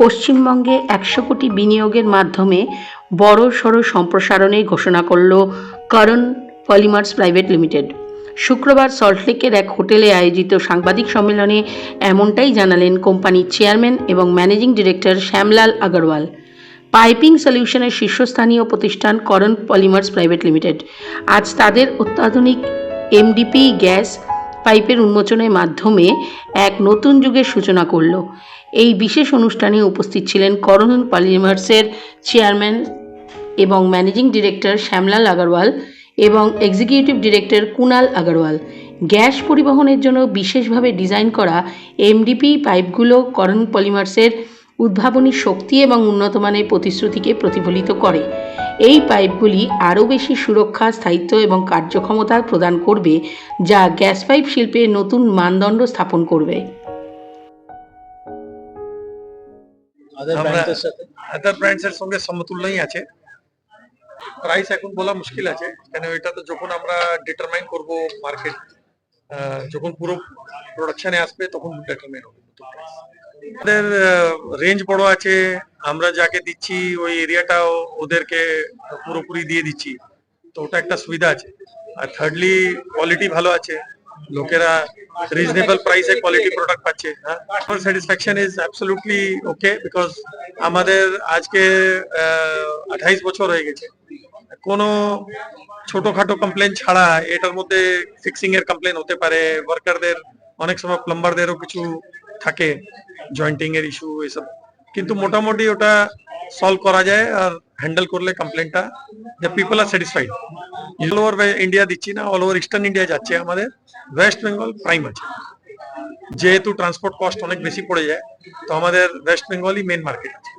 পশ্চিমবঙ্গে একশো কোটি বিনিয়োগের মাধ্যমে বড় সড় সম্প্রসারণের ঘোষণা করল করণ পলিমার্স প্রাইভেট লিমিটেড। শুক্রবার সল্টলেকের এক হোটেলে আয়োজিত সাংবাদিক সম্মেলনে এমনটাই জানালেন কোম্পানির চেয়ারম্যান এবং managing director Shyamlal Agarwal. Piping সলিউশনের শীর্ষস্থানীয় প্রতিষ্ঠান করণ পলিমার্স প্রাইভেট লিমিটেড। আজ তাদের অত্যাধুনিক এমডিপি গ্যাস পাইপের উন্মোচনের মাধ্যমে এক নতুন যুগের সূচনা করল। এই বিশেষ অনুষ্ঠানে উপস্থিত ছিলেন করণ পলিমার্সের চেয়ারম্যান এবং ম্যানেজিং ডিরেক্টর শ্যামলাল আগরওয়াল এবং executive director Kunal Agarwal. Gas পরিবহনের জন্য বিশেষভাবে ডিজাইন করা এমডিপি পাইপগুলো করণ পলিমার্সের উদ্ভাবনী শক্তি এবং উন্নতমানের প্রতিশ্রুতিকে প্রতিফলিত করে। এই পাইপগুলি আরও বেশি সুরক্ষা স্থায়িত্ব এবং কার্যক্ষমতা প্রদান করবে যা গ্যাস পাইপ শিল্পে নতুন মানদণ্ড স্থাপন করবে। আদার আমরা- সাথে? আদার ব্র্যান্ডস সঙ্গে সমতুল্যই আছে। প্রাইস এখন বলা মুশকিল আছে কেন এটা তো যখন আমরা ডিটারমাইন করব মার্কেট যখন পুরো প্রোডাকশনে আসবে তখন ডিটারমাইন হবে আমাদের রেঞ্জ বড় আছে আমরা যাকে দিচ্ছি, ওই এরিয়াটাও ওদেরকে পুরোপুরি দিয়ে দিচ্ছি। তো ওটা একটা সুবিধা আছে। আর থার্ডলি কোয়ালিটি ভালো আছে। লোকেরা রিজনেবল প্রাইসে কোয়ালিটি প্রোডাক্ট পাচ্ছে হ্যাঁ? Satisfaction is absolutely okay because আমাদের আজকে আঠাইশ বছর হয়ে গেছে। কোনো ছোটখাটো কমপ্লেন ছাড়া এটার মধ্যে ফিক্সিং এর কমপ্লেন হতে পারে ওয়ার্কারদের অনেক সময় প্লাম্বারদেরও কিছু থাকে জয়েন্টিং এর ইস্যু এসব। কিন্তু মোটামুটি ওটা সলভ করা যায় আর হ্যান্ডেল করলে কমপ্লেনটা the people are satisfied all over India দিচ্ছি না অল ওভার ইস্টার্ন ইন্ডিয়া যাচ্ছে আমাদের ওয়েস্ট বেঙ্গল প্রাইম আছে। যেহেতু ট্রান্সপোর্ট কস্ট অনেক বেশি পড়ে যায়, তো আমাদের ওয়েস্ট বেঙ্গলই মেন মার্কেট আছে।